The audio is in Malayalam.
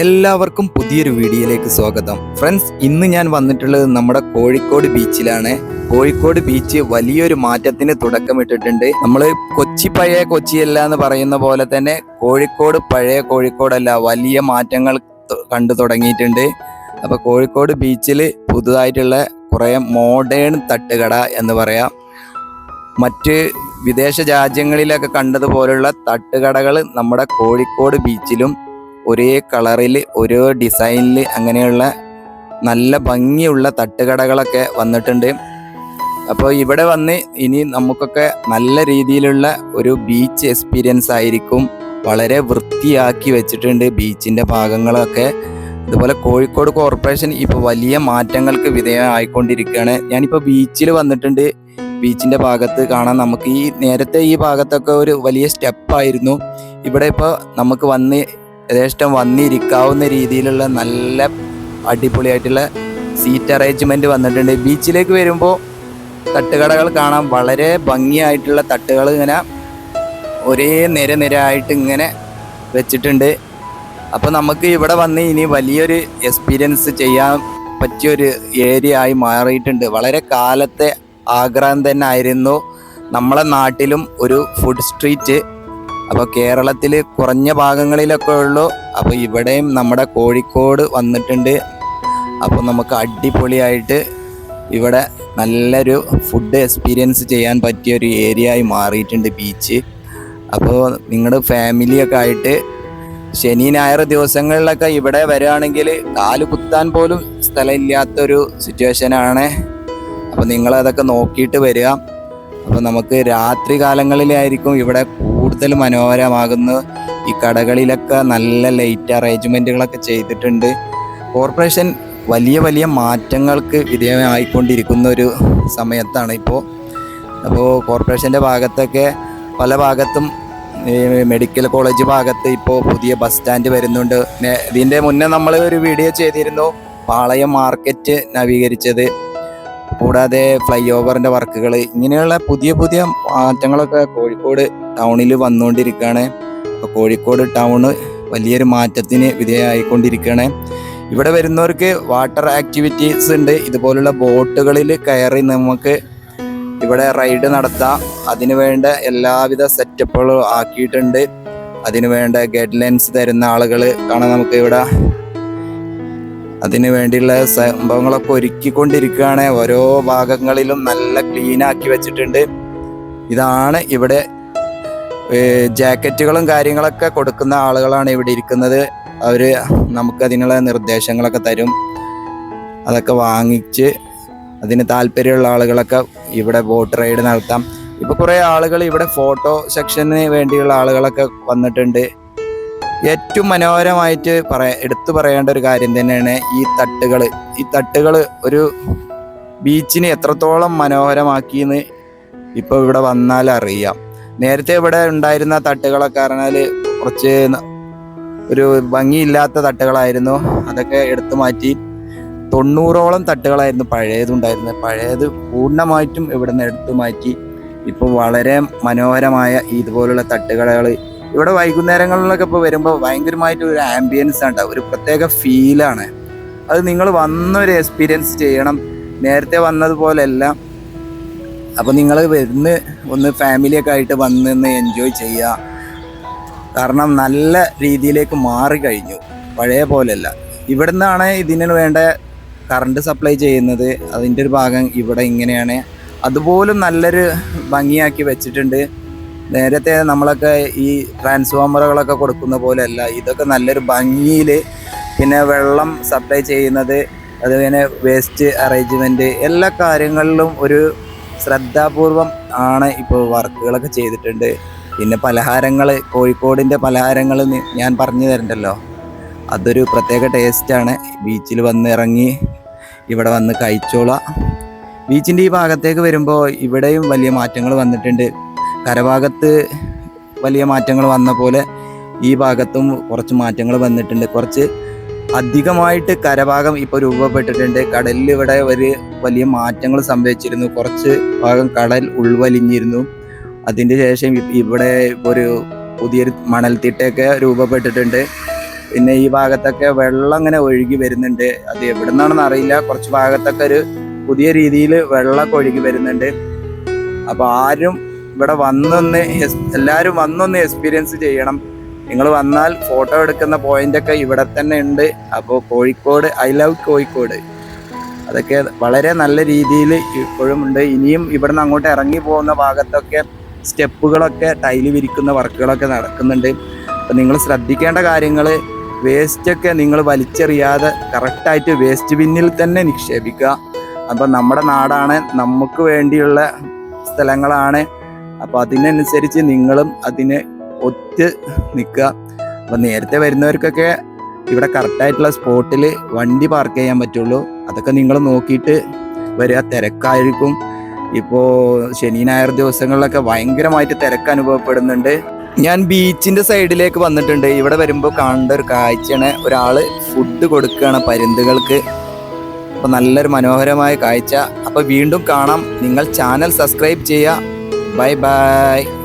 എല്ലാവർക്കും പുതിയൊരു വീഡിയോയിലേക്ക് സ്വാഗതം. ഫ്രണ്ട്സ് ഇന്ന് ഞാൻ വന്നിട്ടുള്ളത് നമ്മുടെ കോഴിക്കോട് ബീച്ചിലാണ്. കോഴിക്കോട് ബീച്ച് വലിയൊരു മാറ്റത്തിന് തുടക്കമിട്ടിട്ടുണ്ട്. നമ്മൾ കൊച്ചി പഴയ കൊച്ചിയല്ല എന്ന് പറയുന്ന പോലെ തന്നെ കോഴിക്കോട് പഴയ കോഴിക്കോടല്ല വലിയ മാറ്റങ്ങൾ കണ്ടു തുടങ്ങിയിട്ടുണ്ട്. അപ്പൊ കോഴിക്കോട് ബീച്ചിൽ പുതുതായിട്ടുള്ള കുറേ മോഡേൺ തട്ടുകട എന്ന് പറയാം. മറ്റ് വിദേശ രാജ്യങ്ങളിലൊക്കെ കണ്ടതുപോലുള്ള തട്ടുകടകൾ നമ്മുടെ കോഴിക്കോട് ബീച്ചിലും ഒരേ കളറിൽ ഓരോ ഡിസൈനിൽ അങ്ങനെയുള്ള നല്ല ഭംഗിയുള്ള തട്ടുകടകളൊക്കെ വന്നിട്ടുണ്ട്. അപ്പോൾ ഇവിടെ വന്ന് ഇനി നമുക്കൊക്കെ നല്ല രീതിയിലുള്ള ഒരു ബീച്ച് എക്സ്പീരിയൻസ് ആയിരിക്കും. വളരെ വൃത്തിയാക്കി വെച്ചിട്ടുണ്ട് ബീച്ചിന്റെ ഭാഗങ്ങളൊക്കെ. അതുപോലെ കോഴിക്കോട് കോർപ്പറേഷൻ ഇപ്പോൾ വലിയ മാറ്റങ്ങൾക്ക് വിധേയമായിക്കൊണ്ടിരിക്കുകയാണ് ഞാനിപ്പോൾ ബീച്ചിൽ വന്നിട്ടുണ്ട്. ബീച്ചിന്റെ ഭാഗത്ത് കാണാൻ നമുക്ക് ഈ നേരത്തെ ഈ ഭാഗത്തൊക്കെ ഒരു വലിയ സ്റ്റെപ്പായിരുന്നു ഇവിടെ ഇപ്പോൾ നമുക്ക് വന്ന് യഥേഷ്ടം വന്നിരിക്കാവുന്ന രീതിയിലുള്ള നല്ല അടിപൊളിയായിട്ടുള്ള സീറ്റ് അറേഞ്ച്മെന്റ് വന്നിട്ടുണ്ട്. ബീച്ചിലേക്ക് വരുമ്പോൾ തട്ടുകടകൾ കാണാൻ വളരെ ഭംഗിയായിട്ടുള്ള തട്ടുകൾ ഇങ്ങനെ ഒരേ നിര നിരയായിട്ട് ഇങ്ങനെ വെച്ചിട്ടുണ്ട്. അപ്പോൾ നമുക്ക് ഇവിടെ വന്ന് ഇനി വലിയൊരു എക്സ്പീരിയൻസ് ചെയ്യാൻ പറ്റിയൊരു ഏരിയ ആയി മാറിയിട്ടുണ്ട്. വളരെ കാലത്തെ ആഗ്രഹം തന്നെ ആയിരുന്നു. നമ്മളെ നാട്ടിലും ഒരു ഫുഡ് സ്ട്രീറ്റ് അപ്പോൾ കേരളത്തിൽ കുറഞ്ഞ ഭാഗങ്ങളിലൊക്കെ ഉള്ളൂ. അപ്പോൾ ഇവിടെയും നമ്മുടെ കോഴിക്കോട് വന്നിട്ടുണ്ട്. അപ്പോൾ നമുക്ക് അടിപൊളിയായിട്ട് ഇവിടെ നല്ലൊരു ഫുഡ് എക്സ്പീരിയൻസ് ചെയ്യാൻ പറ്റിയ ഒരു ഏരിയ ആയി മാറിയിട്ടുണ്ട് ബീച്ച് അപ്പോൾ നിങ്ങളുടെ ഫാമിലിയൊക്കെ ആയിട്ട് ശനി ഞായർ ദിവസങ്ങളിലൊക്കെ ഇവിടെ വരികയാണെങ്കിൽ കാൽ കുത്താൻ പോലും സ്ഥലമില്ലാത്തൊരു സിറ്റുവേഷനാണ് അപ്പോൾ നിങ്ങളതൊക്കെ നോക്കിയിട്ട് വരിക. അപ്പോൾ നമുക്ക് രാത്രി കാലങ്ങളിലായിരിക്കും ഇവിടെ കൂടുതൽ മനോഹരമാകുന്ന ഈ കടകളിലൊക്കെ നല്ല ലൈറ്റ് അറേഞ്ച്മെന്റുകളൊക്കെ ചെയ്തിട്ടുണ്ട്. കോർപ്പറേഷൻ വലിയ വലിയ മാറ്റങ്ങൾക്ക് വിധേയമായിക്കൊണ്ടിരിക്കുന്ന ഒരു സമയത്താണ് ഇപ്പോൾ അപ്പോൾ കോർപ്പറേഷന്റെ ഭാഗത്തൊക്കെ പല ഭാഗത്തും മെഡിക്കൽ കോളേജ് ഭാഗത്ത് ഇപ്പോൾ പുതിയ ബസ് സ്റ്റാൻഡ് വരുന്നുണ്ട്. ഇതിന്റെ മുന്നേ നമ്മൾ ഒരു വീഡിയോ ചെയ്തിരുന്നു. പാളയം മാർക്കറ്റ് നവീകരിച്ചത്. കൂടാതെ ഫ്ലൈ ഓവറിന്റെ വർക്കുകൾ ഇങ്ങനെയുള്ള പുതിയ പുതിയ മാറ്റങ്ങളൊക്കെ കോഴിക്കോട് ടൗണിൽ വന്നുകൊണ്ടിരിക്കുകയാണ്. അപ്പോൾ കോഴിക്കോട് ടൗണ് വലിയൊരു മാറ്റത്തിന് വിധേയമായിക്കൊണ്ടിരിക്കുകയാണ്. ഇവിടെ വരുന്നവർക്ക് വാട്ടർ ആക്ടിവിറ്റീസ് ഉണ്ട്. ഇതുപോലുള്ള ബോട്ടുകളിൽ കയറി നമുക്ക് ഇവിടെ റൈഡ് നടത്താം. അതിനു വേണ്ട എല്ലാവിധ സെറ്റപ്പുകളും ആക്കിയിട്ടുണ്ട്. അതിനു വേണ്ട ഗൈഡ് ലൈൻസ് തരുന്ന ആളുകൾ കാണാൻ നമുക്ക് ഇവിടെ. അതിനു വേണ്ടിയുള്ള സംഭവങ്ങളൊക്കെ ഒരുക്കിക്കൊണ്ടിരിക്കുകയാണ്. ഓരോ ഭാഗങ്ങളിലും നല്ല ക്ലീൻ ആക്കി വെച്ചിട്ടുണ്ട്. ഇതാണ് ഇവിടെ ജാക്കറ്റുകളും കാര്യങ്ങളൊക്കെ കൊടുക്കുന്ന ആളുകളാണ് ഇവിടെ ഇരിക്കുന്നത്. അവർ നമുക്ക് അതിനുള്ള നിർദ്ദേശങ്ങളൊക്കെ തരും. അതൊക്കെ വാങ്ങിച്ച് അതിന് താല്പര്യമുള്ള ആളുകളൊക്കെ ഇവിടെ ബോട്ട് റൈഡ് നടത്താം. ഇപ്പോൾ കുറേ ആളുകൾ ഇവിടെ ഫോട്ടോ സെക്ഷന് വേണ്ടിയുള്ള ആളുകളൊക്കെ വന്നിട്ടുണ്ട്. ഏറ്റവും മനോഹരമായിട്ട് പറയാ എടുത്തു പറയേണ്ട ഒരു കാര്യം തന്നെയാണ് ഈ തട്ടുകൾ ഈ തട്ടുകൾ ഒരു ബീച്ചിനെ എത്രത്തോളം മനോഹരമാക്കിയെന്ന് ഇപ്പോൾ ഇവിടെ വന്നാൽ അറിയാം. നേരത്തെ ഇവിടെ ഉണ്ടായിരുന്ന തട്ടുകളൊക്കെ പറഞ്ഞാൽ കുറച്ച് ഒരു ഭംഗിയില്ലാത്ത തട്ടുകളായിരുന്നു. അതൊക്കെ എടുത്തു മാറ്റി തൊണ്ണൂറോളം തട്ടുകളായിരുന്നു പഴയതുണ്ടായിരുന്നത്. പഴയത് പൂർണമായിട്ടും ഇവിടുന്ന് എടുത്തു മാറ്റി. ഇപ്പോൾ വളരെ മനോഹരമായ ഇതുപോലുള്ള തട്ടുകടകൾ ഇവിടെ വൈകുന്നേരങ്ങളിലൊക്കെ ഇപ്പോൾ വരുമ്പോൾ ഭയങ്കരമായിട്ട് ഒരു ആംബിയൻസ് ആണ് ഒരു പ്രത്യേക ഫീലാണ് അത് നിങ്ങൾ വന്നൊരു എക്സ്പീരിയൻസ് ചെയ്യണം. നേരത്തെ വന്നതുപോലെയല്ല. അപ്പോൾ നിങ്ങൾ വരുന്ന ഒന്ന് ഫാമിലിയൊക്കെ ആയിട്ട് വന്ന് എൻജോയ് ചെയ്യുക കാരണം നല്ല രീതിയിലേക്ക് മാറി കഴിഞ്ഞു. പഴയ പോലെയല്ല. ഇവിടുന്നാണ് ഇതിന് വേണ്ട കറണ്ട് സപ്ലൈ ചെയ്യുന്നത്. അതിന്റെ ഒരു ഭാഗം ഇവിടെ ഇങ്ങനെയാണ്. അതുപോലും നല്ലൊരു ഭംഗിയാക്കി വെച്ചിട്ടുണ്ട്. നേരത്തെ നമ്മളൊക്കെ ഈ ട്രാൻസ്ഫോമറുകളൊക്കെ കൊടുക്കുന്ന പോലെയല്ല. ഇതൊക്കെ നല്ലൊരു ഭംഗിയിൽ പിന്നെ വെള്ളം സപ്ലൈ ചെയ്യുന്നത് അതുപോലെ വേസ്റ്റ് അറേഞ്ച്മെന്റ് എല്ലാ കാര്യങ്ങളിലും ഒരു ശ്രദ്ധാപൂർവം ആണ് ഇപ്പോൾ വർക്കുകളൊക്കെ ചെയ്തിട്ടുണ്ട്. പിന്നെ പലഹാരങ്ങൾ കോഴിക്കോടിന്റെ പലഹാരങ്ങൾ ഞാൻ പറഞ്ഞു തരണ്ടല്ലോ. അതൊരു പ്രത്യേക ടേസ്റ്റാണ് ബീച്ചിൽ വന്ന് ഇറങ്ങി ഇവിടെ വന്ന് കഴിച്ചോളാം. ബീച്ചിന്റെ ഈ ഭാഗത്തേക്ക് വരുമ്പോൾ ഇവിടെയും വലിയ മാറ്റങ്ങൾ വന്നിട്ടുണ്ട്. കരഭാഗത്ത് വലിയ മാറ്റങ്ങൾ വന്ന പോലെ ഈ ഭാഗത്തും കുറച്ച് മാറ്റങ്ങൾ വന്നിട്ടുണ്ട്. കുറച്ച് അധികമായിട്ട് കരഭാഗം ഇപ്പോൾ രൂപപ്പെട്ടിട്ടുണ്ട്. കടലിൽ ഇവിടെ ഒരു വലിയ മാറ്റങ്ങൾ സംഭവിച്ചിരുന്നു. കുറച്ച് ഭാഗം കടൽ ഉൾവലിഞ്ഞിരുന്നു. അതിന്റെ ശേഷം ഇവിടെ ഒരു പുതിയൊരു മണൽത്തിട്ടയൊക്കെ രൂപപ്പെട്ടിട്ടുണ്ട്. പിന്നെ ഈ ഭാഗത്തൊക്കെ വെള്ളം ഇങ്ങനെ ഒഴുകി വരുന്നുണ്ട്. അത് എവിടെ നിന്നാണെന്ന് അറിയില്ല. കുറച്ച് ഭാഗത്തൊക്കെ ഒരു പുതിയ രീതിയിൽ വെള്ളമൊക്കെ ഒഴുകി വരുന്നുണ്ട്. അപ്പോൾ ആരും ഇവിടെ വന്നൊന്ന് എല്ലാവരും വന്നൊന്ന് എക്സ്പീരിയൻസ് ചെയ്യണം. നിങ്ങൾ വന്നാൽ ഫോട്ടോ എടുക്കുന്ന പോയിന്റ് ഒക്കെ ഇവിടെ തന്നെ ഉണ്ട്. അപ്പോൾ കോഴിക്കോട് ഐ ലവ് കോഴിക്കോട്. അതൊക്കെ വളരെ നല്ല രീതിയിൽ ഇപ്പോഴും ഉണ്ട്. ഇനിയും ഇവിടുന്ന് അങ്ങോട്ട് ഇറങ്ങി പോകുന്ന ഭാഗത്തൊക്കെ സ്റ്റെപ്പുകളൊക്കെ ടൈൽ വിരിക്കുന്ന വർക്കുകളൊക്കെ നടക്കുന്നുണ്ട്. അപ്പം നിങ്ങൾ ശ്രദ്ധിക്കേണ്ട കാര്യങ്ങൾ വേസ്റ്റൊക്കെ നിങ്ങൾ വലിച്ചെറിയാതെ കറക്റ്റായിട്ട് വേസ്റ്റ് ബിന്നിൽ തന്നെ നിക്ഷേപിക്കുക. അപ്പം നമ്മുടെ നാടാണ് നമുക്ക് വേണ്ടിയുള്ള സ്ഥലങ്ങളാണ്. അപ്പോൾ അതിനനുസരിച്ച് നിങ്ങളും അതിന് ഒത്ത് നിൽക്കുക. അപ്പം നേരത്തെ വരുന്നവർക്കൊക്കെ ഇവിടെ കറക്റ്റായിട്ടുള്ള സ്പോട്ടിൽ വണ്ടി പാർക്ക് ചെയ്യാൻ പറ്റുള്ളൂ. അതൊക്കെ നിങ്ങൾ നോക്കിയിട്ട് വരിക. തിരക്കായിരിക്കും. ഇപ്പോൾ ശനി ഞായർ ദിവസങ്ങളിലൊക്കെ ഭയങ്കരമായിട്ട് തിരക്ക് അനുഭവപ്പെടുന്നുണ്ട്. ഞാൻ ബീച്ചിന്റെ സൈഡിലേക്ക് വന്നിട്ടുണ്ട്. ഇവിടെ വരുമ്പോൾ കാണേണ്ട ഒരു കാഴ്ചയാണ്. ഒരാൾ ഫുഡ് കൊടുക്കുകയാണ് പരുന്തുകൾക്ക്. അപ്പോൾ നല്ലൊരു മനോഹരമായ കാഴ്ച. അപ്പോൾ വീണ്ടും കാണാം. നിങ്ങൾ ചാനൽ സബ്സ്ക്രൈബ് ചെയ്യുക. 拜拜。